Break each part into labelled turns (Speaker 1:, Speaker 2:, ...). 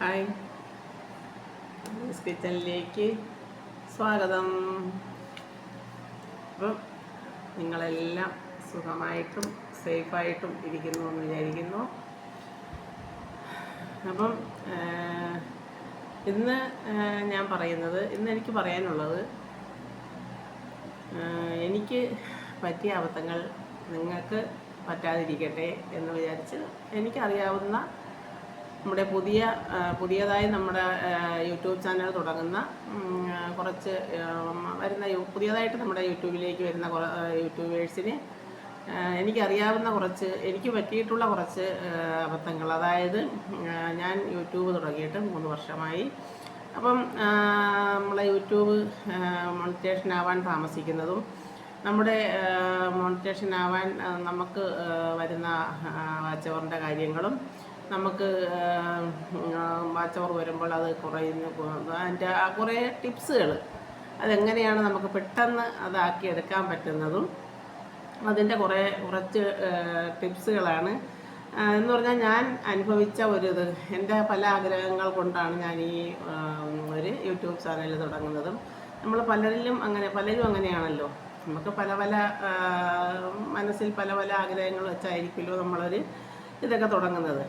Speaker 1: Hi കിച്ചണിലേക്ക് സ്വാഗതം. അപ്പം നിങ്ങളെല്ലാം സുഖമായിട്ടും സേഫായിട്ടും ഇരിക്കുന്നു എന്ന് വിചാരിക്കുന്നു. അപ്പം ഇന്ന് ഞാൻ പറയുന്നത് ഇന്ന് എനിക്ക് പറയാനുള്ളത് എനിക്ക് പറ്റിയ അബദ്ധങ്ങൾ നിങ്ങൾക്ക് പറ്റാതിരിക്കട്ടെ എന്ന് വിചാരിച്ച് എനിക്കറിയാവുന്ന നമ്മുടെ പുതിയ പുതിയതായി നമ്മുടെ യൂട്യൂബ് ചാനൽ തുടങ്ങുന്ന കുറച്ച് വരുന്ന പുതിയതായിട്ട് നമ്മുടെ യൂട്യൂബിലേക്ക് വരുന്ന യൂട്യൂബേഴ്സിന് എനിക്കറിയാവുന്ന കുറച്ച് എനിക്ക് പറ്റിയിട്ടുള്ള കുറച്ച് അബദ്ധങ്ങൾ. അതായത് ഞാൻ യൂട്യൂബ് തുടങ്ങിയിട്ട് മൂന്ന് വർഷമായി. അപ്പം നമ്മളെ യൂട്യൂബ് മോണിറ്റേഷൻ ആവാൻ താമസിക്കുന്നതും നമ്മുടെ മോണിറ്റേഷൻ ആവാൻ നമുക്ക് വരുന്ന വാച്ചവറിന്റെ കാര്യങ്ങളും നമുക്ക് വാച്ചവർ വരുമ്പോൾ അത് കുറയുന്നു. അതിന്റെ കുറേ ടിപ്സുകൾ അതെങ്ങനെയാണ് നമുക്ക് പെട്ടെന്ന് അതാക്കി എടുക്കാൻ പറ്റുന്നതും അതിന്റെ കുറേ കുറച്ച് ടിപ്സുകളാണ്. എന്ന് പറഞ്ഞാൽ ഞാൻ അനുഭവിച്ച ഒരു ഇത് എന്റെ പല ആഗ്രഹങ്ങൾ കൊണ്ടാണ് ഞാൻ ഈ ഒരു യൂട്യൂബ് ചാനൽ തുടങ്ങുന്നതും. നമ്മൾ പലരിലും അങ്ങനെ പലരും അങ്ങനെയാണല്ലോ. നമുക്ക് പല പല മനസ്സിൽ പല പല ആഗ്രഹങ്ങൾ വെച്ചായിരിക്കുമല്ലോ നമ്മളൊരു ഇതൊക്കെ തുടങ്ങുന്നത്.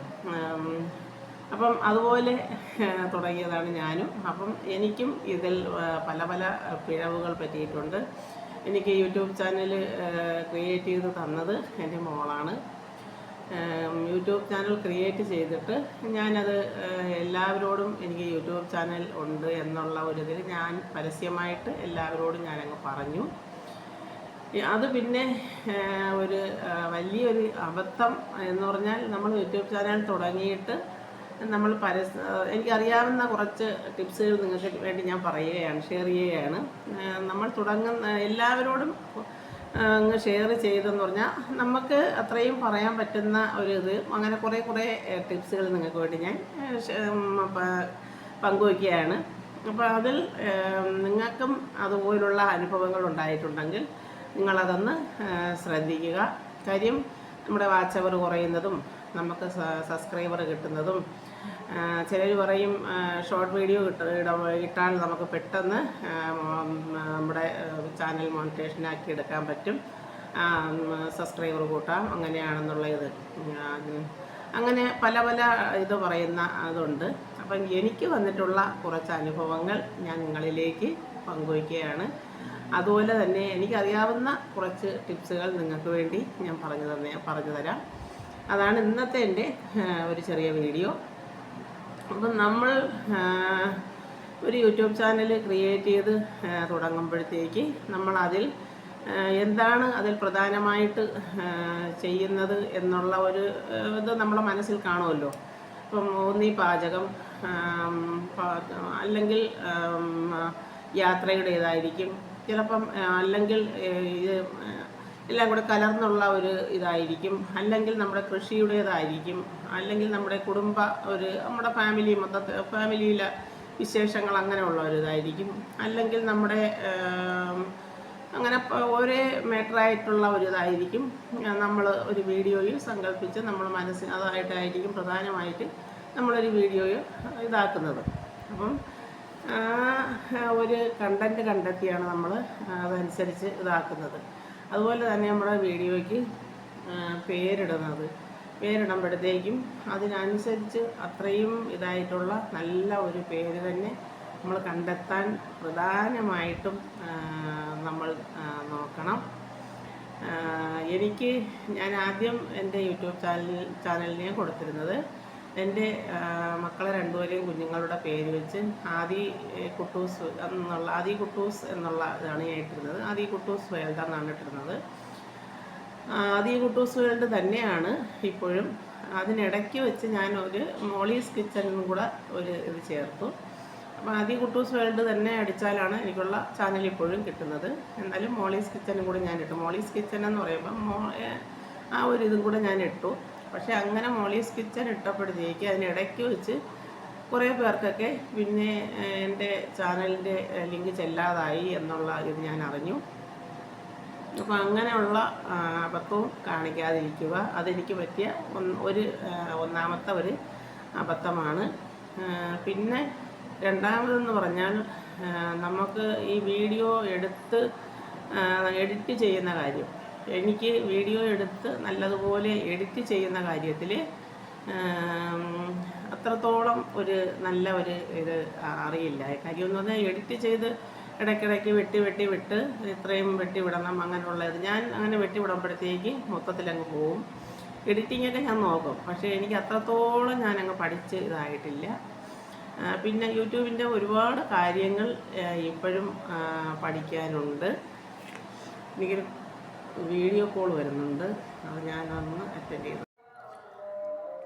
Speaker 1: അപ്പം അതുപോലെ തുടങ്ങിയതാണ് ഞാനും. അപ്പം എനിക്കും ഇതിൽ പല പല പിഴവുകൾ പറ്റിയിട്ടുണ്ട്. എനിക്ക് യൂട്യൂബ് ചാനൽ ക്രിയേറ്റ് ചെയ്ത് തന്നത് എന്റെ മോളാണ്. യൂട്യൂബ് ചാനൽ ക്രിയേറ്റ് ചെയ്തിട്ട് ഞാനത് എല്ലാവരോടും എനിക്ക് യൂട്യൂബ് ചാനൽ ഉണ്ട് എന്നുള്ള ഒരു ഇതിൽ ഞാൻ പരസ്യമായിട്ട് എല്ലാവരോടും ഞാനങ്ങ് പറഞ്ഞു. അത് പിന്നെ ഒരു വലിയൊരു അബദ്ധം എന്ന് പറഞ്ഞാൽ നമ്മൾ യൂട്യൂബ് ചാനൽ തുടങ്ങിയിട്ട് നമ്മൾ പരസ് എനിക്കറിയാവുന്ന കുറച്ച് ടിപ്സുകൾ നിങ്ങൾക്ക് വേണ്ടി ഞാൻ പറയുകയാണ് ഷെയർ ചെയ്യുകയാണ്. നമ്മൾ തുടങ്ങുന്ന എല്ലാവരോടും അങ്ങ് ഷെയർ ചെയ്തെന്ന് പറഞ്ഞാൽ നമുക്ക് അത്രയും പറയാൻ പറ്റുന്ന ഒരു ഇത് അങ്ങനെ കുറേ കുറേ ടിപ്സുകൾ നിങ്ങൾക്ക് വേണ്ടി ഞാൻ പങ്കുവയ്ക്കുകയാണ്. അപ്പോൾ അതിൽ നിങ്ങൾക്കും അതുപോലുള്ള അനുഭവങ്ങൾ ഉണ്ടായിട്ടുണ്ടെങ്കിൽ നിങ്ങളതൊന്ന് ശ്രദ്ധിക്കുക. കാര്യം നമ്മുടെ വാച്ചവർ കുറയുന്നതും നമുക്ക് സബ്സ്ക്രൈബർ കിട്ടുന്നതും ചിലർ പറയും ഷോർട്ട് വീഡിയോ കിട്ട ഇട- ഇട്ടാൽ നമുക്ക് പെട്ടെന്ന് നമ്മുടെ ചാനൽ മോണിറ്റേഷനാക്കി എടുക്കാൻ പറ്റും. സബ്സ്ക്രൈബർ കൂട്ടാം. അങ്ങനെയാണെന്നുള്ള ഇത് അങ്ങനെ പല പല ഇത് പറയുന്ന അതുണ്ട്. അപ്പം എനിക്ക് വന്നിട്ടുള്ള കുറച്ച് അനുഭവങ്ങൾ ഞാൻ നിങ്ങളിലേക്ക് പങ്കുവയ്ക്കുകയാണ്. അതുപോലെ തന്നെ എനിക്കറിയാവുന്ന കുറച്ച് ടിപ്സുകൾ നിങ്ങൾക്ക് വേണ്ടി ഞാൻ പറഞ്ഞു തന്നെ പറഞ്ഞു തരാം. അതാണ് ഇന്നത്തെ എന്റെ ഒരു ചെറിയ വീഡിയോ. അപ്പം നമ്മൾ ഒരു യൂട്യൂബ് ചാനൽ ക്രിയേറ്റ് ചെയ്ത് തുടങ്ങുമ്പോഴത്തേക്ക് നമ്മൾ അതിൽ എന്താണ് അതിൽ പ്രധാനമായിട്ട് ചെയ്യുന്നത് എന്നുള്ള ഒരു ഇത് നമ്മുടെ മനസ്സിൽ കാണുമല്ലോ. ഇപ്പം ഒന്നീ പാചകം അല്ലെങ്കിൽ യാത്രയുടേതായിരിക്കും ചിലപ്പം അല്ലെങ്കിൽ ഇത് എല്ലാം കൂടെ കലർന്നുള്ള ഒരു ഇതായിരിക്കും. അല്ലെങ്കിൽ നമ്മുടെ കൃഷിയുടേതായിരിക്കും. അല്ലെങ്കിൽ നമ്മുടെ കുടുംബ ഒരു നമ്മുടെ ഫാമിലി മൊത്തത്തിൽ ഫാമിലിയിലെ വിശേഷങ്ങൾ അങ്ങനെയുള്ള ഒരു ഇതായിരിക്കും. അല്ലെങ്കിൽ നമ്മുടെ അങ്ങനെ ഒരേ മാറ്ററായിട്ടുള്ള ഒരു ഇതായിരിക്കും. നമ്മൾ ഒരു വീഡിയോയിൽ സങ്കല്പിച്ച് നമ്മൾ മനസ്സിന് അതായിട്ടായിരിക്കും പ്രധാനമായിട്ട് നമ്മളൊരു വീഡിയോയിൽ ഇതാക്കുന്നത്. അപ്പം ആ ഒരു കണ്ടന്റ് കണ്ടെത്തിയാണ് നമ്മൾ അതനുസരിച്ച് ഇതാക്കുന്നത്. അതുപോലെ തന്നെ നമ്മുടെ വീഡിയോയ്ക്ക് പേരിടുന്നത്. പേരിടുമ്പോഴത്തേക്കും അതിനനുസരിച്ച് അത്രയും ഇതായിട്ടുള്ള നല്ല ഒരു പേര് തന്നെ നമ്മൾ കണ്ടെത്താൻ പ്രധാനമായിട്ടും നമ്മൾ നോക്കണം. എനിക്ക് ഞാൻ ആദ്യം എന്റെ യൂട്യൂബ് ചാനൽ ചാനലിനെ കൊടുത്തിരുന്നത് എന്റെ മക്കളെ രണ്ടുപേരെയും കുഞ്ഞുങ്ങളുടെ പേര് വെച്ച് ആദി കുട്ടൂസ് എന്നുള്ള ആദി കുട്ടൂസ് എന്നുള്ള ഇതാണ് ഞാൻ ഇട്ടിരുന്നത്. ആദി കുട്ടൂസ് വേൾഡ് എന്നാണ് ഇട്ടിരുന്നത്. ആദി കുട്ടൂസ് വേൾഡ് തന്നെയാണ് ഇപ്പോഴും. അതിനിടയ്ക്ക് വെച്ച് ഞാൻ ഒരു മോളീസ് കിച്ചണും കൂടെ ഒരു ഇത് ചേർത്തു. അപ്പോൾ ആദി കുട്ടൂസ് വേൾഡ് തന്നെ അടിച്ചാലാണ് എനിക്കുള്ള ചാനൽ ഇപ്പോഴും കിട്ടുന്നത്. എന്നാലും മോളീസ് കിച്ചനും കൂടെ ഞാൻ ഇട്ടു. മോളീസ് കിച്ചൻ എന്ന് പറയുമ്പോൾ മോ ആ ഒരു ഇതും കൂടെ ഞാൻ ഇട്ടു. പക്ഷേ അങ്ങനെ മോളീസ് കിച്ചൺ ഇട്ടപ്പോഴത്തേക്ക് അതിനിടയ്ക്ക് വെച്ച് കുറേ പേർക്കൊക്കെ പിന്നെ എന്റെ ചാനലിന്റെ ലിങ്ക് ചെല്ലാതായി എന്നുള്ള ഇത് ഞാൻ അറിഞ്ഞു. അപ്പോൾ അങ്ങനെയുള്ള അബദ്ധവും കാണിക്കാതിരിക്കുക. അതെനിക്ക് പറ്റിയ ഒരു ഒന്നാമത്തെ ഒരു അബദ്ധമാണ്. പിന്നെ രണ്ടാമതെന്ന് പറഞ്ഞാൽ നമുക്ക് ഈ വീഡിയോ എടുത്ത് എഡിറ്റ് ചെയ്യുന്ന കാര്യം. എനിക്ക് വീഡിയോ എടുത്ത് നല്ലതുപോലെ എഡിറ്റ് ചെയ്യുന്ന കാര്യത്തിൽ അത്രത്തോളം ഒരു നല്ല ഒരു ഇത് അറിയില്ല. കാര്യം എന്ന് പറഞ്ഞാൽ എഡിറ്റ് ചെയ്ത് ഇടയ്ക്കിടയ്ക്ക് വെട്ടി വെട്ടി വിട്ട് ഇത്രയും വെട്ടി വിടണം അങ്ങനെയുള്ളത് ഞാൻ അങ്ങനെ വെട്ടി വിടുമ്പോഴത്തേക്ക് മൊത്തത്തിലങ്ങ് പോവും. എഡിറ്റിങ്ങൊക്കെ ഞാൻ നോക്കും. പക്ഷേ എനിക്ക് അത്രത്തോളം ഞാനങ്ങ് പഠിച്ച് ഇതായിട്ടില്ല. പിന്നെ യൂട്യൂബിന്റെ ഒരുപാട് കാര്യങ്ങൾ ഇപ്പോഴും പഠിക്കാനുണ്ട്. എനിക്കൊരു വീഡിയോ കോൾ വരുന്നുണ്ട്. അത് ഞാനൊന്ന് അറ്റൻഡ് ചെയ്തു.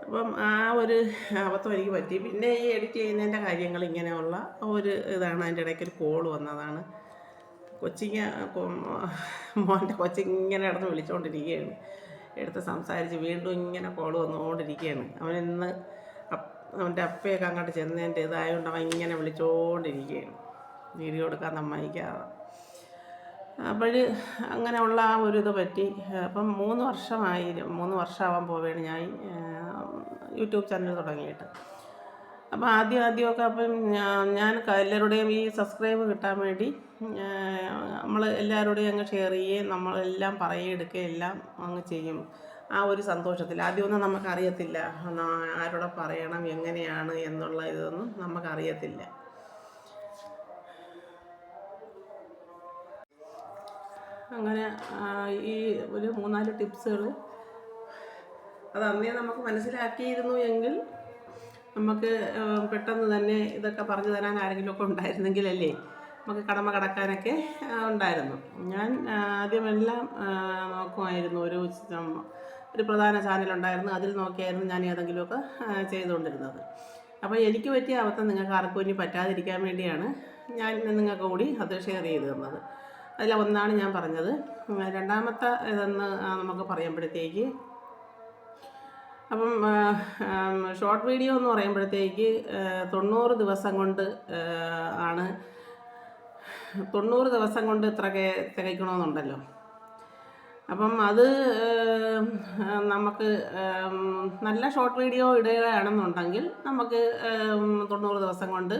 Speaker 1: അപ്പം ആ ഒരു അബദ്ധം എനിക്ക് പറ്റി. പിന്നെ ഈ എഡിറ്റ് ചെയ്യുന്നതിന്റെ കാര്യങ്ങൾ ഇങ്ങനെയുള്ള ഒരു ഇതാണ്. അതിന്റെ ഇടയ്ക്ക് ഒരു കോൾ വന്നതാണ്. കൊച്ചിങ്ങ മോന്റെ കൊച്ചിങ്ങനെ കിടന്ന് വിളിച്ചുകൊണ്ടിരിക്കുകയാണ് എടുത്ത് സംസാരിച്ച് വീണ്ടും ഇങ്ങനെ കോൾ വന്നുകൊണ്ടിരിക്കുകയാണ്. അവൻ ഇന്ന് അവന്റെ അപ്പയൊക്കെ അങ്ങോട്ട് ചെന്നതിന്റെ ഇതായതുകൊണ്ട് അവൻ ഇങ്ങനെ വിളിച്ചുകൊണ്ടിരിക്കുകയാണ് വീഡിയോ എടുക്കാൻ സമ്മതിക്കാതെ. അപ്പോൾ അങ്ങനെയുള്ള ആ ഒരു ഇത് പറ്റി. അപ്പം മൂന്ന് വർഷമായി മൂന്ന് വർഷമാവാൻ പോവുകയാണ് ഞാൻ യൂട്യൂബ് ചാനൽ തുടങ്ങിയിട്ട്. അപ്പോൾ ആദ്യം ആദ്യമൊക്കെ അപ്പം ഞാൻ എല്ലാവരുടെയും ഈ സബ്സ്ക്രൈബ് കിട്ടാൻ വേണ്ടി നമ്മൾ എല്ലാവരുടെയും അങ്ങ് ഷെയർ ചെയ്യുകയും നമ്മളെല്ലാം പറയുകയെടുക്കുകയും എല്ലാം അങ്ങ് ചെയ്യും. ആ ഒരു സന്തോഷത്തിൽ. ആദ്യമൊന്നും നമുക്കറിയത്തില്ല ആരോടെ പറയണം എങ്ങനെയാണ് എന്നുള്ള ഇതൊന്നും നമുക്കറിയത്തില്ല. അങ്ങനെ ഈ ഒരു മൂന്നാൽ ടിപ്സുകൾ അത് അന്നേ നമുക്ക് മനസ്സിലാക്കിയിരുന്നു എങ്കിൽ നമുക്ക് പെട്ടെന്ന് തന്നെ ഇതൊക്കെ പറഞ്ഞു തരാൻ ആരെങ്കിലുമൊക്കെ ഉണ്ടായിരുന്നെങ്കിലല്ലേ നമുക്ക് കടമ കടക്കാനൊക്കെ ഉണ്ടായിരുന്നു. ഞാൻ ആദ്യമെല്ലാം നോക്കുമായിരുന്നു ഒരു ഒരു പ്രധാന ചാനലുണ്ടായിരുന്നു അതിൽ നോക്കിയായിരുന്നു ഞാൻ ഏതെങ്കിലുമൊക്കെ ചെയ്തുകൊണ്ടിരുന്നത്. അപ്പോൾ എനിക്ക് പറ്റിയ അബദ്ധം നിങ്ങൾക്ക് ആർക്കും ഇനി പറ്റാതിരിക്കാൻ വേണ്ടിയാണ് ഞാൻ നിങ്ങൾക്ക് കൂടി അത് ഷെയർ ചെയ്ത് തന്നത് അതിൽ ഒന്നാണ് ഞാൻ പറഞ്ഞത്. രണ്ടാമത്തെ ഇതെന്ന് നമുക്ക് പറയുമ്പോഴത്തേക്ക് അപ്പം ഷോർട്ട് വീഡിയോ എന്ന് പറയുമ്പോഴത്തേക്ക് തൊണ്ണൂറ് ദിവസം കൊണ്ട് ആണ് തൊണ്ണൂറ് ദിവസം കൊണ്ട് ഇത്ര തികയ്ക്കണമെന്നുണ്ടല്ലോ. അപ്പം അത് നമുക്ക് നല്ല ഷോർട്ട് വീഡിയോ ഇടുകയാണെന്നുണ്ടെങ്കിൽ നമുക്ക് തൊണ്ണൂറ് ദിവസം കൊണ്ട്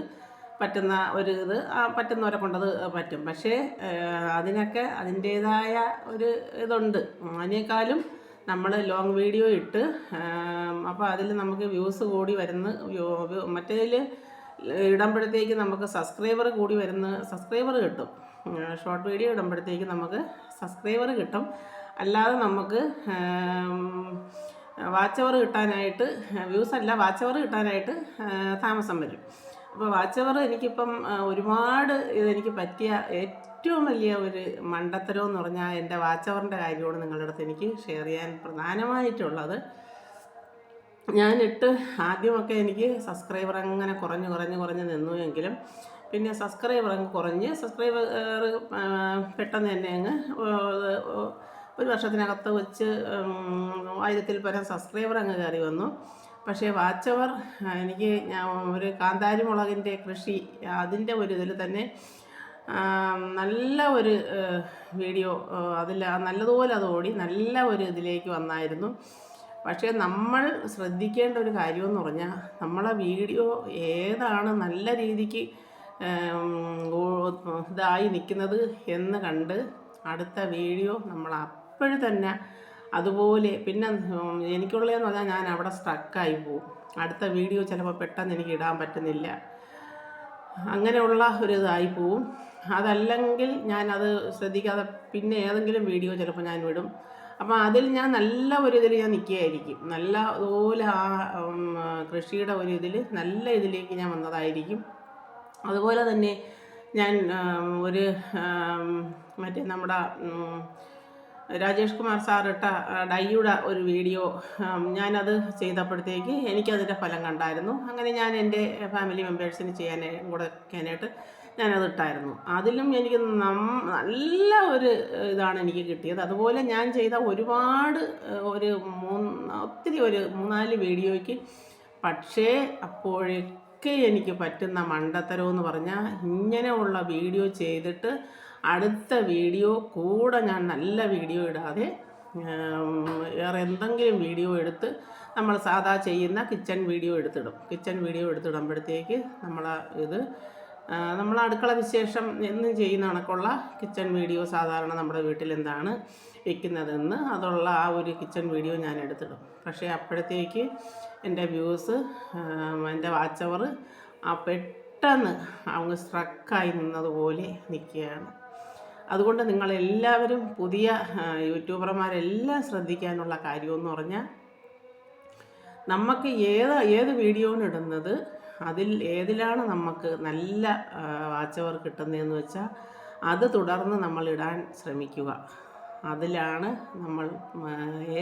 Speaker 1: പറ്റുന്ന ഒരു ഇത് പറ്റുന്നവരെ കൊണ്ടത് പറ്റും. പക്ഷേ അതിനൊക്കെ അതിന്റേതായ ഒരു ഇതുണ്ട്. അതിനേക്കാളും നമ്മൾ ലോങ് വീഡിയോ ഇട്ട് അപ്പോൾ അതിൽ നമുക്ക് വ്യൂസ് കൂടി വരുന്ന മറ്റേതിൽ ഇടുമ്പോഴത്തേക്ക് നമുക്ക് സബ്സ്ക്രൈബർ കൂടി വരുന്ന സബ്സ്ക്രൈബർ കിട്ടും. ഷോർട്ട് വീഡിയോ ഇടുമ്പോഴത്തേക്ക് നമുക്ക് സബ്സ്ക്രൈബർ കിട്ടും. അല്ലാതെ നമുക്ക് വാച്ച് അവർ കിട്ടാനായിട്ട് വ്യൂസ് അല്ല വാച്ച് അവർ കിട്ടാനായിട്ട് താമസം വരും. അപ്പോൾ വാച്ച് അവർ എനിക്കിപ്പം ഒരുപാട് ഇതെനിക്ക് പറ്റിയ ഏറ്റവും വലിയ ഒരു മണ്ടത്തരം എന്ന് പറഞ്ഞാൽ എന്റെ വാച്ച് അവറിന്റെ കാര്യമാണ് നിങ്ങളുടെ അടുത്ത് എനിക്ക് ഷെയർ ചെയ്യാൻ പ്രധാനമായിട്ടുള്ളത്. ഞാനിട്ട് ആദ്യമൊക്കെ എനിക്ക് സബ്സ്ക്രൈബർ അങ്ങനെ കുറഞ്ഞ് കുറഞ്ഞ് കുറഞ്ഞ് നിന്നു എങ്കിലും പിന്നെ സബ്സ്ക്രൈബർ അങ്ങ് കുറഞ്ഞ് സബ്സ്ക്രൈബർ പെട്ടെന്ന് തന്നെ അങ്ങ് ഒരു വർഷത്തിനകത്ത് വെച്ച് ആയിരത്തിൽ പരം സബ്സ്ക്രൈബർ അങ്ങ് കയറി വന്നു. പക്ഷേ വാച്ചവർ എനിക്ക് ഒരു കാന്താരി മുളകിന്റെ കൃഷി അതിന്റെ ഒരു ഇതിൽ തന്നെ നല്ല ഒരു വീഡിയോ അതിൽ നല്ലതുപോലെ അത് ഓടി നല്ല ഒരു ഇതിലേക്ക് വന്നായിരുന്നു. പക്ഷേ നമ്മൾ ശ്രദ്ധിക്കേണ്ട ഒരു കാര്യമെന്ന് പറഞ്ഞാൽ നമ്മളെ വീഡിയോ ഏതാണ് നല്ല രീതിക്ക് ഇതായി നിൽക്കുന്നത് എന്ന് കണ്ട് അടുത്ത വീഡിയോ നമ്മൾ അപ്പോഴും തന്നെ അതുപോലെ പിന്നെ എനിക്കുള്ളതെന്ന് പറഞ്ഞാൽ ഞാൻ അവിടെ സ്ട്രക്കായി പോകും. അടുത്ത വീഡിയോ ചിലപ്പോൾ പെട്ടെന്ന് എനിക്ക് ഇടാൻ പറ്റുന്നില്ല. അങ്ങനെയുള്ള ഒരു ഇതായി പോവും. അതല്ലെങ്കിൽ അത് ശ്രദ്ധിക്കാതെ പിന്നെ ഏതെങ്കിലും വീഡിയോ ചിലപ്പോൾ ഞാൻ വിടും അപ്പോൾ അതിൽ ഞാൻ നല്ല ഒരു ഇതിൽ ഞാൻ നിൽക്കുകയായിരിക്കും നല്ല അതുപോലെ ആ കൃഷിയുടെ ഒരു ഇതിൽ നല്ല ഇതിലേക്ക് ഞാൻ വന്നതായിരിക്കും. അതുപോലെ തന്നെ ഞാൻ ഒരു മറ്റേ നമ്മുടെ രാജേഷ് കുമാർ സാറിട്ട ഇട്ട ഡൈയുടെ ഒരു വീഡിയോ ഞാനത് ചെയ്തപ്പോഴത്തേക്ക് എനിക്കതിന്റെ ഫലം കണ്ടായിരുന്നു. അങ്ങനെ ഞാൻ എന്റെ ഫാമിലി മെമ്പേഴ്സിന് ചെയ്യാൻ കൊടുക്കാനായിട്ട് ഞാനത് ഇട്ടായിരുന്നു. അതിലും എനിക്ക് നല്ല ഒരു ഇതാണ് എനിക്ക് കിട്ടിയത്. അതുപോലെ ഞാൻ ചെയ്ത ഒരുപാട് ഒരു മൂന്ന് ഒത്തിരി ഒരു മൂന്നാൽ വീഡിയോയ്ക്ക് പക്ഷേ അപ്പോഴൊക്കെ എനിക്ക് പറ്റുന്ന മണ്ടത്തരമെന്ന് പറഞ്ഞാൽ ഇങ്ങനെയുള്ള വീഡിയോ ചെയ്തിട്ട് അടുത്ത വീഡിയോ കൂടെ ഞാൻ നല്ല വീഡിയോ ഇടാതെ വേറെ എന്തെങ്കിലും വീഡിയോ എടുത്ത് നമ്മൾ സാധാ ചെയ്യുന്ന കിച്ചൺ വീഡിയോ എടുത്തിടും. കിച്ചൺ വീഡിയോ എടുത്തിടുമ്പോഴത്തേക്ക് നമ്മൾ ഇത് നമ്മൾ അടുക്കള വിശേഷം എന്നും ചെയ്യുന്ന കണക്കുള്ള കിച്ചൺ വീഡിയോ സാധാരണ നമ്മുടെ വീട്ടിൽ എന്താണ് വെക്കുന്നതെന്ന് അതുള്ള ആ ഒരു കിച്ചൺ വീഡിയോ ഞാൻ എടുത്തിടും. പക്ഷേ അപ്പോഴത്തേക്ക് എന്റെ വ്യൂസ് എന്റെ വാച്ചവർ പെട്ടെന്ന് അങ്ങ് സ്ട്രക്കായി നിന്നതുപോലെ നിൽക്കുകയാണ്. അതുകൊണ്ട് നിങ്ങളെല്ലാവരും പുതിയ യൂട്യൂബർമാരെല്ലാം ശ്രദ്ധിക്കാനുള്ള കാര്യമെന്ന് പറഞ്ഞാൽ നമുക്ക് ഏത് ഏത് വീഡിയോന് ഇടുന്നത് അതിൽ ഏതിലാണ് നമുക്ക് നല്ല വാച്ചവർ കിട്ടുന്നതെന്ന് വെച്ചാൽ അത് തുടർന്ന് നമ്മൾ ഇടാൻ ശ്രമിക്കുക. അതിലാണ് നമ്മൾ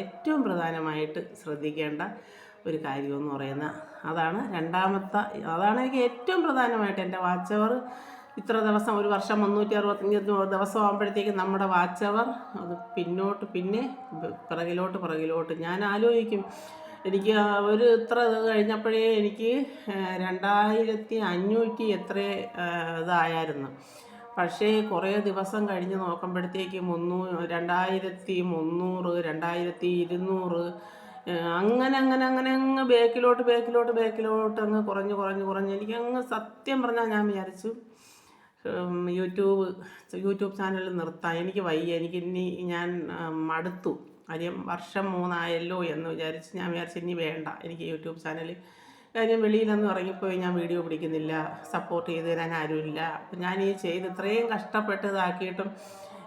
Speaker 1: ഏറ്റവും പ്രധാനമായിട്ട് ശ്രദ്ധിക്കേണ്ട ഒരു കാര്യമെന്ന് പറയുന്നത്. അതാണ് രണ്ടാമത്തെ അതാണ് എനിക്ക് ഏറ്റവും പ്രധാനമായിട്ട് എന്റെ വാച്ചവർ ഇത്ര ദിവസം ഒരു വർഷം മുന്നൂറ്റി അറുപത്തഞ്ച് ദിവസം ആകുമ്പോഴത്തേക്കും നമ്മുടെ വാച്ചവർ അത് പിന്നോട്ട് പിന്നെ പിറകിലോട്ട് പിറകിലോട്ട്. ഞാൻ ആലോചിക്കും. എനിക്ക് ഒരു ഇത്ര കഴിഞ്ഞപ്പോഴേ എനിക്ക് രണ്ടായിരത്തി അഞ്ഞൂറ്റി എത്ര ഇതായിരുന്നു. പക്ഷേ കുറേ ദിവസം കഴിഞ്ഞ് നോക്കുമ്പോഴത്തേക്ക് മുന്നൂ രണ്ടായിരത്തി മുന്നൂറ് രണ്ടായിരത്തി ഇരുന്നൂറ് അങ്ങനെ അങ്ങനെ അങ്ങനെ അങ്ങ് ബേക്കിലോട്ട് ബേക്കിലോട്ട് ബേക്കിലോട്ട് അങ്ങ് കുറഞ്ഞ് കുറഞ്ഞ് കുറഞ്ഞ്. എനിക്ക് അങ്ങ് സത്യം പറഞ്ഞാൽ ഞാൻ വിചാരിച്ചു യൂട്യൂബ് യൂട്യൂബ് ചാനൽ നിർത്താം എനിക്ക് വയ്യ. എനിക്ക് ഇനി ഞാൻ മടുത്തു. കാര്യം വർഷം മൂന്നായല്ലോ എന്ന് വിചാരിച്ച് ഞാൻ വിചാരിച്ചു ഇനി വേണ്ട. എനിക്ക് യൂട്യൂബ് ചാനൽ കാര്യം വെളിയിലൊന്നും ഇറങ്ങിപ്പോയി ഞാൻ വീഡിയോ പിടിക്കുന്നില്ല. സപ്പോർട്ട് ചെയ്ത് തരാൻ ആരുമില്ല. അപ്പം ഞാൻ ഈ ചെയ്ത് ഇത്രയും കഷ്ടപ്പെട്ട് ഇതാക്കിയിട്ടും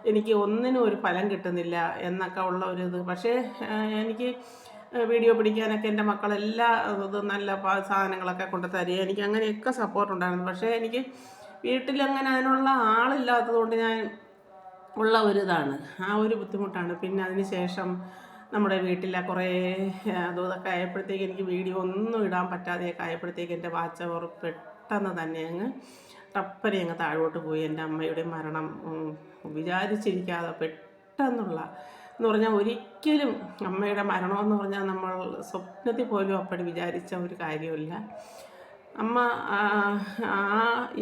Speaker 1: എനിക്ക് ഒന്നിനും ഒരു ഫലം കിട്ടുന്നില്ല എന്നൊക്കെ ഉള്ള ഒരു ഇത്. പക്ഷേ എനിക്ക് വീഡിയോ പിടിക്കാനൊക്കെ എന്റെ മക്കളെല്ലാ ഇത് നല്ല സാധനങ്ങളൊക്കെ കൊണ്ടു തരിക എനിക്ക് അങ്ങനെയൊക്കെ സപ്പോർട്ട് ഉണ്ടായിരുന്നു. പക്ഷേ എനിക്ക് വീട്ടിലങ്ങനെ അതിനുള്ള ആളില്ലാത്തത് കൊണ്ട് ഞാൻ ഉള്ള ഒരു ഇതാണ് ആ ഒരു ബുദ്ധിമുട്ടാണ്. പിന്നെ അതിന് ശേഷം നമ്മുടെ വീട്ടിലെ കുറേ അതും ഇതൊക്കെ ആയപ്പോഴത്തേക്ക് എനിക്ക് വീഡിയോ ഒന്നും ഇടാൻ പറ്റാതെയൊക്കെ ആയപ്പോഴത്തേക്ക് എന്റെ വാച്ച പെട്ടെന്ന് തന്നെ അങ്ങ് ടപ്പനെ അങ്ങ് താഴോട്ട് പോയി. എന്റെ അമ്മയുടെ മരണം വിചാരിച്ചിരിക്കാതെ പെട്ടെന്നുള്ള എന്ന് പറഞ്ഞാൽ ഒരിക്കലും അമ്മയുടെ മരണമെന്ന് പറഞ്ഞാൽ നമ്മൾ സ്വപ്നത്തിൽ പോലും അപ്പടി വിചാരിച്ച ഒരു കാര്യമില്ല. അമ്മ ആ,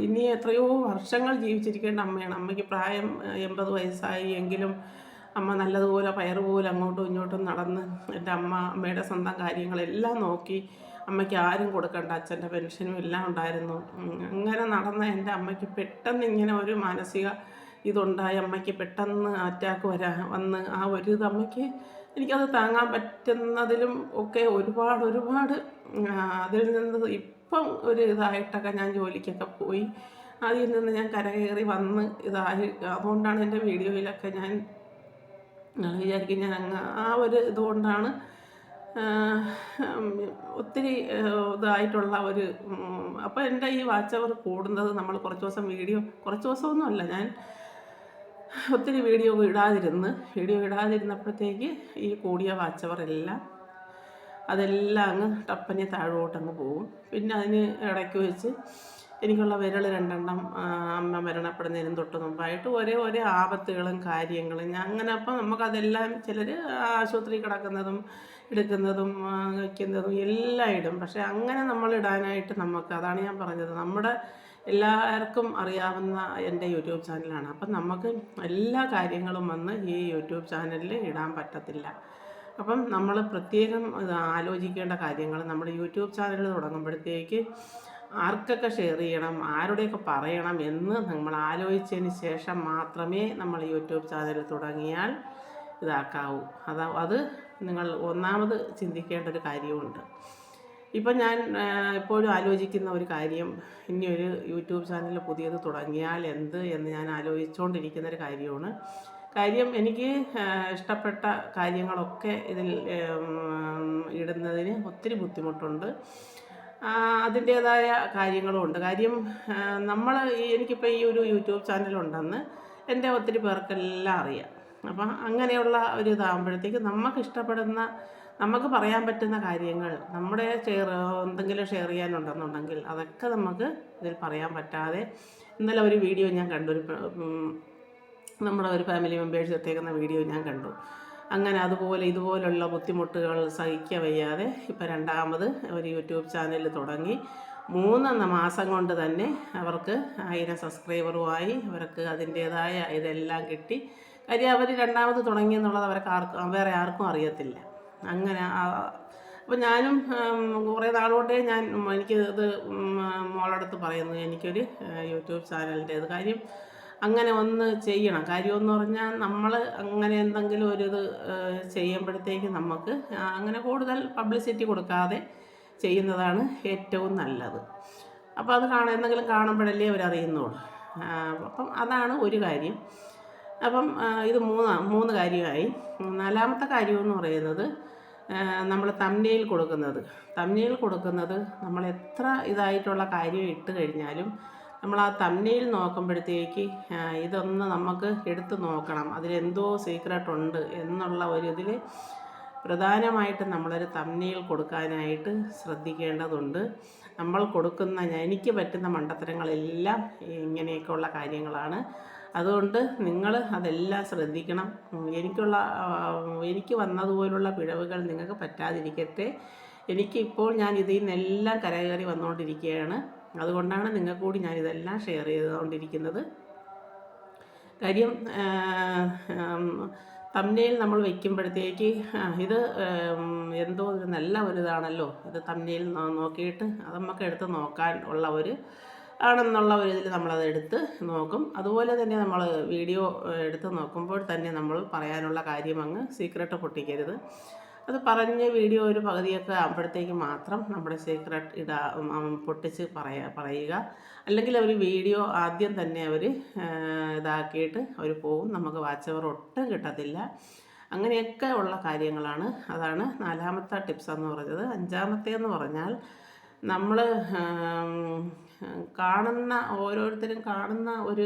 Speaker 1: ഇനി എത്രയോ വർഷങ്ങൾ ജീവിച്ചിരിക്കേണ്ട അമ്മയാണ്. അമ്മയ്ക്ക് പ്രായം എൺപത് വയസ്സായി എങ്കിലും അമ്മ നല്ലതുപോലെ പയറുപോലെ അങ്ങോട്ടും ഇങ്ങോട്ടും നടന്ന് എന്റെ അമ്മ അമ്മയുടെ സ്വന്തം കാര്യങ്ങളെല്ലാം നോക്കി അമ്മയ്ക്ക് ആരും കൊടുക്കണ്ട. അച്ഛന്റെ പെൻഷനും എല്ലാം ഉണ്ടായിരുന്നു. അങ്ങനെ നടന്ന എന്റെ അമ്മയ്ക്ക് പെട്ടെന്ന് ഇങ്ങനെ ഒരു മാനസിക ഇതുണ്ടായി. അമ്മയ്ക്ക് പെട്ടെന്ന് അറ്റാക്ക് വരാ വന്ന് ആ ഒരു ഇത് അമ്മയ്ക്ക് എനിക്കത് താങ്ങാൻ പറ്റുന്നതിലും ഒക്കെ ഒരുപാട് ഒരുപാട് അതിൽ നിന്ന് ഇപ്പം ഒരു ഇതായിട്ടൊക്കെ ഞാൻ ജോലിക്കൊക്കെ പോയി. അതിൽ നിന്ന് ഞാൻ കരകയറി വന്ന് ഇതായി. അതുകൊണ്ടാണ് എന്റെ വീഡിയോയിലൊക്കെ ഞാൻ ഞാൻ വിചാരിക്കും ഞാൻ അങ്ങ് ആ ഒരു ഇതുകൊണ്ടാണ് ഒത്തിരി ഇതായിട്ടുള്ള ഒരു അപ്പോൾ എന്റെ ഈ വാച്ച് അവർ കൂടുന്നത് നമ്മൾ കുറച്ച് ദിവസം വീഡിയോ കുറച്ച് ദിവസമൊന്നുമല്ല ഞാൻ ഒത്തിരി വീഡിയോ ഇടാതിരുന്ന് വീഡിയോ ഇടാതിരുന്നപ്പോഴത്തേക്ക് ഈ കൂടിയ വാച്ചവർ എല്ലാം അതെല്ലാം അങ്ങ് ടപ്പനെ താഴോട്ട് അങ്ങ് പോകും പിന്നെ അതിന് ഇടയ്ക്ക് വെച്ച് എനിക്കുള്ള വിരൽ രണ്ടെണ്ണം അമ്മ മരണപ്പെടുന്നതിനും തൊട്ട് മുമ്പായിട്ട് ഒരേ ഒരേ ആപത്തുകളും കാര്യങ്ങളും. അങ്ങനെ അപ്പം നമുക്കതെല്ലാം ചിലർ ആശുപത്രി കിടക്കുന്നതും എടുക്കുന്നതും വയ്ക്കുന്നതും എല്ലാം ഇടും. പക്ഷേ അങ്ങനെ നമ്മൾ ഇടാനായിട്ട് നമുക്ക് അതാണ് ഞാൻ പറഞ്ഞത് നമ്മുടെ എല്ലാവർക്കും അറിയാവുന്ന എന്റെ യൂട്യൂബ് ചാനലാണ്. അപ്പം നമുക്ക് എല്ലാ കാര്യങ്ങളും വന്ന് ഈ യൂട്യൂബ് ചാനലിൽ ഇടാൻ പറ്റത്തില്ല. അപ്പം നമ്മൾ പ്രത്യേകം ആലോചിക്കേണ്ട കാര്യങ്ങൾ നമ്മൾ യൂട്യൂബ് ചാനൽ തുടങ്ങുമ്പോഴത്തേക്ക് ആർക്കൊക്കെ ഷെയർ ചെയ്യണം ആരുടെയൊക്കെ പറയണം എന്ന് നമ്മൾ ആലോചിച്ചതിന് ശേഷം മാത്രമേ നമ്മൾ യൂട്യൂബ് ചാനൽ തുടങ്ങിയാൽ ഇതാക്കാവൂ. അത് അത് നിങ്ങൾ ഒന്നാമത് ചിന്തിക്കേണ്ട ഒരു കാര്യമുണ്ട്. ഇപ്പം ഞാൻ എപ്പോഴും ആലോചിക്കുന്ന ഒരു കാര്യം ഇനി ഒരു യൂട്യൂബ് ചാനൽ പുതിയത് തുടങ്ങിയാൽ എന്ത് എന്ന് ഞാൻ ആലോചിച്ചുകൊണ്ടിരിക്കുന്ന ഒരു കാര്യമാണ്. കാര്യം എനിക്ക് ഇഷ്ടപ്പെട്ട കാര്യങ്ങളൊക്കെ ഇതിൽ ഇടുന്നതിന് ഒത്തിരി ബുദ്ധിമുട്ടുണ്ട്. അതിന്റേതായ കാര്യങ്ങളും ഉണ്ട്. കാര്യം നമ്മൾ എനിക്കിപ്പോൾ ഈ ഒരു യൂട്യൂബ് ചാനലുണ്ടെന്ന് എന്റെ ഒത്തിരി പേർക്കെല്ലാം അറിയാം. അപ്പം അങ്ങനെയുള്ള ഒരു ഇതാകുമ്പോഴത്തേക്ക് നമുക്ക് ഇഷ്ടപ്പെടുന്ന നമുക്ക് പറയാൻ പറ്റുന്ന കാര്യങ്ങൾ നമ്മുടെ ഷെയർ എന്തെങ്കിലും ഷെയർ ചെയ്യാനുണ്ടെന്നുണ്ടെങ്കിൽ അതൊക്കെ നമുക്ക് ഇതിൽ പറയാൻ പറ്റാതെ ഇന്നലെ ഒരു വീഡിയോ ഞാൻ കണ്ടു ഒരു പ- ഉം, നമ്മുടെ ഒരു ഫാമിലി മെമ്പേഴ്സ് ഇട്ടേക്കുന്ന വീഡിയോ ഞാൻ കണ്ടു. അങ്ങനെ അതുപോലെ ഇതുപോലുള്ള ബുദ്ധിമുട്ടുകൾ സഹിക്കുക വയ്യാതെ ഇപ്പം രണ്ടാമത് ഒരു യൂട്യൂബ് ചാനൽ തുടങ്ങി. മൂന്നെന്ന മാസം കൊണ്ട് തന്നെ അവർക്ക് ആയിരം സബ്സ്ക്രൈബറുമായി അവർക്ക് അതിന്റേതായ ഇതെല്ലാം കിട്ടി. കാര്യം അവർ രണ്ടാമത് തുടങ്ങി എന്നുള്ളത് അവർക്ക് ആർക്കും വേറെ ആർക്കും അറിയത്തില്ല. അങ്ങനെ അപ്പോൾ ഞാനും കുറേ നാളുകൊണ്ടേ ഞാൻ എനിക്ക് ഇത് മോളടുത്ത് പറയുന്നു എനിക്കൊരു യൂട്യൂബ് ചാനലിന്റെ ഇത് കാര്യം അങ്ങനെ ഒന്ന് ചെയ്യണം. കാര്യമെന്ന് പറഞ്ഞാൽ നമ്മൾ അങ്ങനെ എന്തെങ്കിലും ഒരു ഇത് ചെയ്യുമ്പോഴത്തേക്ക് നമുക്ക് അങ്ങനെ കൂടുതൽ പബ്ലിസിറ്റി കൊടുക്കാതെ ചെയ്യുന്നതാണ് ഏറ്റവും നല്ലത്. അപ്പോൾ അത് കാണാൻ എന്തെങ്കിലും കാണുമ്പോഴല്ലേ അവരറിയുന്നുള്ളൂ അപ്പം അതാണ് ഒരു കാര്യം. അപ്പം ഇത് മൂന്ന് മൂന്ന് കാര്യമായി. നാലാമത്തെ കാര്യമെന്ന് പറയുന്നത് നമ്മൾ തമ്നയിൽ കൊടുക്കുന്നത്. തമ്നയിൽ കൊടുക്കുന്നത് നമ്മൾ എത്ര ഇതായിട്ടുള്ള കാര്യം ഇട്ട് കഴിഞ്ഞാലും നമ്മൾ ആ തമ്നയിൽ നോക്കുമ്പോഴത്തേക്ക് ഇതൊന്ന് നമുക്ക് എടുത്തു നോക്കണം. അതിലെന്തോ സീക്രട്ട് ഉണ്ട് എന്നുള്ള ഒരു ഇതിൽ പ്രധാനമായിട്ടും നമ്മളൊരു തമ്നയിൽ കൊടുക്കാനായിട്ട് ശ്രദ്ധിക്കേണ്ടതുണ്ട്. നമ്മൾ കൊടുക്കുന്ന എനിക്ക് പറ്റുന്ന മണ്ടത്തരങ്ങളെല്ലാം ഇങ്ങനെയൊക്കെയുള്ള കാര്യങ്ങളാണ്. അതുകൊണ്ട് നിങ്ങൾ അതെല്ലാം ശ്രദ്ധിക്കണം. എനിക്കുള്ള എനിക്ക് വന്നതുപോലുള്ള പിഴവുകൾ നിങ്ങൾക്ക് പറ്റാതിരിക്കട്ടെ. എനിക്കിപ്പോൾ ഞാൻ ഇതിൽ നിന്നെല്ലാം കരകയറി വന്നുകൊണ്ടിരിക്കുകയാണ്. അതുകൊണ്ടാണ് നിങ്ങൾക്ക് കൂടി ഞാൻ ഇതെല്ലാം ഷെയർ ചെയ്തുകൊണ്ടിരിക്കുന്നത് കാര്യം തമ്നയിൽ നമ്മൾ വയ്ക്കുമ്പോഴത്തേക്ക് ഇത് എന്തോ ഒരു നല്ല ഒരു ഇതാണല്ലോ. ഇത് തമ്നയിൽ നോക്കിയിട്ട് അത് നമുക്ക് എടുത്ത് നോക്കാൻ ഉള്ള ഒരു ആണെന്നുള്ള ഒരു ഇതിൽ നമ്മളത് എടുത്ത് നോക്കും. അതുപോലെ തന്നെ നമ്മൾ വീഡിയോ എടുത്ത് നോക്കുമ്പോൾ തന്നെ നമ്മൾ പറയാനുള്ള കാര്യം അങ്ങ് സീക്രട്ട് പൊട്ടിക്കരുത്. അത് പറഞ്ഞ് വീഡിയോ ഒരു പകുതിയൊക്കെ ആകുമ്പോഴത്തേക്ക് മാത്രം നമ്മുടെ സീക്രട്ട് ഇടാ പൊട്ടിച്ച് പറയാ പറയുക. അല്ലെങ്കിൽ അവർ വീഡിയോ ആദ്യം തന്നെ അവർ ഇതാക്കിയിട്ട് അവർ പോകും നമുക്ക് വാച്ച് അവർ ഒട്ടും കിട്ടത്തില്ല. അങ്ങനെയൊക്കെ ഉള്ള കാര്യങ്ങളാണ്. അതാണ് നാലാമത്തെ ടിപ്സ് എന്ന് പറഞ്ഞത്. അഞ്ചാമത്തേന്ന് പറഞ്ഞാൽ നമ്മൾ കാണുന്ന ഓരോരുത്തരും കാണുന്ന ഒരു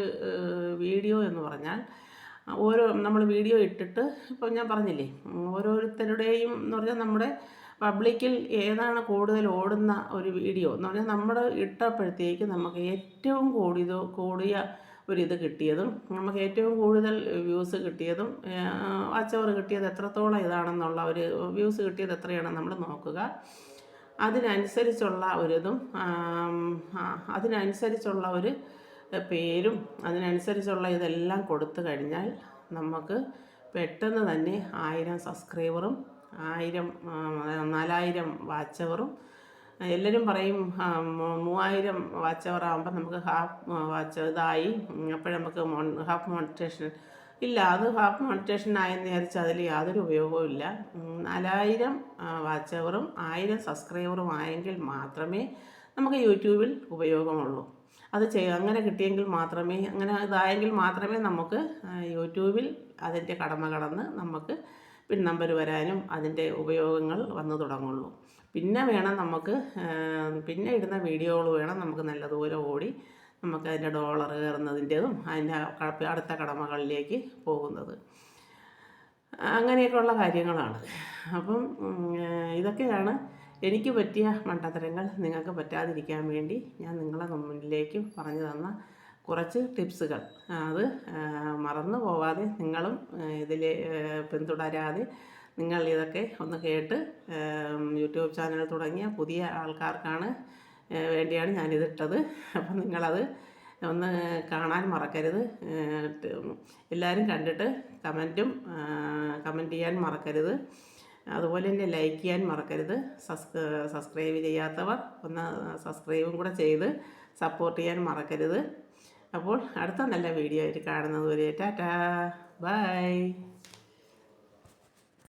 Speaker 1: വീഡിയോ എന്ന് പറഞ്ഞാൽ ഓരോ നമ്മൾ വീഡിയോ ഇട്ടിട്ട് ഇപ്പം ഞാൻ പറഞ്ഞില്ലേ ഓരോരുത്തരുടെയും എന്ന് പറഞ്ഞാൽ നമ്മുടെ പബ്ലിക്കിൽ ഏതാണ് കൂടുതൽ ഓടുന്ന ഒരു വീഡിയോ എന്ന് പറഞ്ഞാൽ നമ്മൾ ഇട്ടപ്പോഴത്തേക്ക് നമുക്ക് ഏറ്റവും കൂടിയതോ കൂടിയ ഒരിത് കിട്ടിയതും നമുക്ക് ഏറ്റവും കൂടുതൽ വ്യൂസ് കിട്ടിയതും അച്ചവർ കിട്ടിയത് എത്രത്തോളം ഇതാണെന്നുള്ള ഒരു വ്യൂസ് കിട്ടിയത് എത്രയാണെന്ന് നമ്മൾ നോക്കുക. അതിനനുസരിച്ചുള്ള ഒരിതും അതിനനുസരിച്ചുള്ള ഒരു പേരും അതിനനുസരിച്ചുള്ള ഇതെല്ലാം കൊടുത്തു കഴിഞ്ഞാൽ നമുക്ക് പെട്ടെന്ന് തന്നെ ആയിരം സബ്സ്ക്രൈബറും ആയിരം നാലായിരം വാച്ചവറും എല്ലാവരും പറയും മൂവായിരം വാച്ചവറാകുമ്പോൾ നമുക്ക് ഹാഫ് വാച്ച് ഇതായി അപ്പോൾ നമുക്ക് മോൺ ഹാഫ് മോണിറ്റേഷൻ ഇല്ല അത് ഹാഫ് മോണിറ്റേഷൻ ആയെന്ന് വിചാരിച്ച് അതിൽ യാതൊരു ഉപയോഗവും ഇല്ല. നാലായിരം വാച്ചവറും ആയിരം സബ്സ്ക്രൈബറും ആയെങ്കിൽ മാത്രമേ നമുക്ക് യൂട്യൂബിൽ ഉപയോഗമുള്ളൂ. അത് ചെയ്യ അങ്ങനെ കിട്ടിയെങ്കിൽ മാത്രമേ അങ്ങനെ ഇതായെങ്കിൽ മാത്രമേ നമുക്ക് യൂട്യൂബിൽ അതിന്റെ കടമ കടന്ന് നമുക്ക് പിൻ നമ്പർ വരാനും അതിന്റെ ഉപയോഗങ്ങൾ വന്നു തുടങ്ങുള്ളൂ. പിന്നെ വേണം നമുക്ക് പിന്നെ ഇടുന്ന വീഡിയോകൾ വേണം നമുക്ക് നല്ല ദൂരം ഓടി നമുക്ക് അതിന്റെ ഡോളർ കയറുന്നതിന്റെതും അതിന്റെ അടുത്ത കടമകളിലേക്ക് പോകുന്നത്. അങ്ങനെയൊക്കെയുള്ള കാര്യങ്ങളാണ്. അപ്പം ഇതൊക്കെയാണ് എനിക്ക് പറ്റിയ മണ്ടത്തരങ്ങൾ നിങ്ങൾക്ക് പറ്റാതിരിക്കാൻ വേണ്ടി ഞാൻ നിങ്ങളെ മുന്നിലേക്ക് പറഞ്ഞു തന്ന കുറച്ച് ടിപ്സുകൾ. അത് മറന്നു പോവാതെ നിങ്ങളും ഇതിൽ പിന്തുടരാതെ നിങ്ങൾ ഇതൊക്കെ ഒന്ന് കേട്ട് യൂട്യൂബ് ചാനൽ തുടങ്ങിയ പുതിയ ആൾക്കാർക്കാണ് വേണ്ടിയാണ് ഞാനിതിട്ടത്. അപ്പം നിങ്ങളത് ഒന്ന് കാണാൻ മറക്കരുത്. എല്ലാവരും കണ്ടിട്ട് കമന്റും കമന്റ് ചെയ്യാൻ മറക്കരുത്. അതുപോലെ തന്നെ ലൈക്ക് ചെയ്യാൻ മറക്കരുത്. സബ്സ് സബ്സ്ക്രൈബ് ചെയ്യാത്തവർ ഒന്ന് സബ്സ്ക്രൈബും കൂടെ ചെയ്ത് സപ്പോർട്ട് ചെയ്യാൻ മറക്കരുത്. അപ്പോൾ അടുത്ത നല്ല വീഡിയോ ആയിട്ട് കാണുന്നത് വരെ ടാറ്റാ ബൈ.